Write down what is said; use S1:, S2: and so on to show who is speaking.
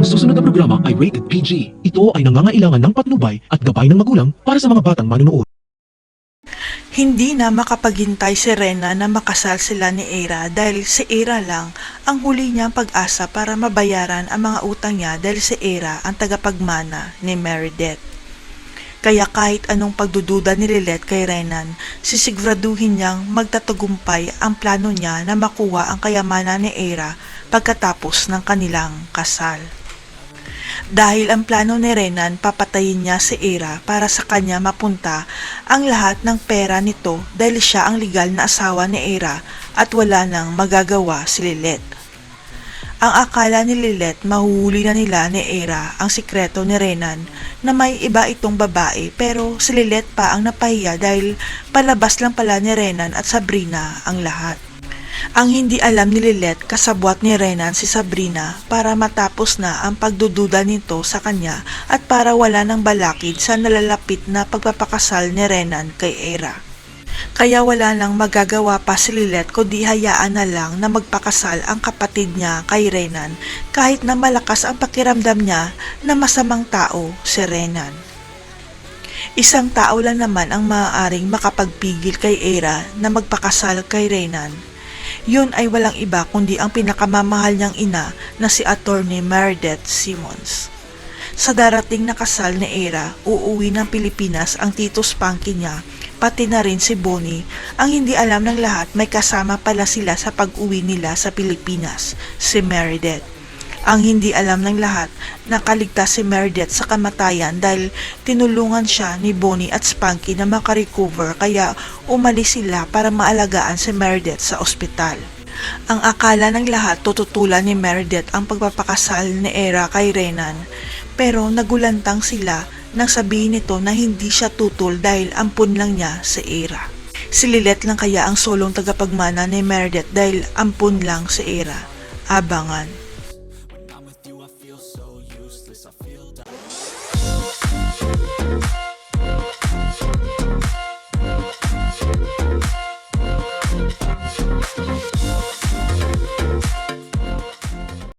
S1: Ang susunod na programa ay rated PG. Ito ay nangangailangan ng patnubay at gabay ng magulang para sa mga batang manunood.
S2: Hindi na makapaghintay si Rena na makasal sila ni Era dahil si Era lang ang huli niyang pag-asa para mabayaran ang mga utang niya dahil si Era ang tagapagmana ni Meredith. Kaya kahit anong pagdududa ni Lilet kay Renan, sisiguraduhin niyang magtatagumpay ang plano niya na makuha ang kayamanan ni Era pagkatapos ng kanilang kasal. Dahil ang plano ni Renan, papatayin niya si Era para sa kanya mapunta ang lahat ng pera nito dahil siya ang legal na asawa ni Era at wala nang magagawa si Lilet. Ang akala ni Lilet mahuhuli na nila ni Era ang sikreto ni Renan na may iba itong babae pero si Lilet pa ang napahiya dahil palabas lang pala ni Renan at Sabrina ang lahat. Ang hindi alam ni Lilet kasabwat ni Renan si Sabrina para matapos na ang pagdududa nito sa kanya at para wala ng balakid sa nalalapit na pagpapakasal ni Renan kay Era. Kaya wala nang magagawa pa si Lilet kundi hayaan na lang na magpakasal ang kapatid niya kay Renan kahit na malakas ang pakiramdam niya na masamang tao si Renan. Isang tao lang naman ang maaaring makapagpigil kay Era na magpakasal kay Renan. Yun ay walang iba kundi ang pinakamamahal niyang ina na si Attorney Meredith Simmons. Sa darating na kasal ni Era, uuwi ng Pilipinas ang Tito Spanky niya, pati na rin si Bonnie. Ang hindi alam ng lahat may kasama pala sila sa pag-uwi nila sa Pilipinas, si Meredith. Ang hindi alam ng lahat, nakaligtas si Meredith sa kamatayan dahil tinulungan siya ni Bonnie at Spanky na makarecover kaya umalis sila para maalagaan si Meredith sa ospital. Ang akala ng lahat tututulan ni Meredith ang pagpapakasal ni Era kay Renan pero nagulantang sila nang sabihin nito na hindi siya tutol dahil ampun lang niya si Era. Si Lilet lang kaya ang solong tagapagmana ni Meredith dahil ampun lang si Era. Abangan.
S3: so useless, I feel dying.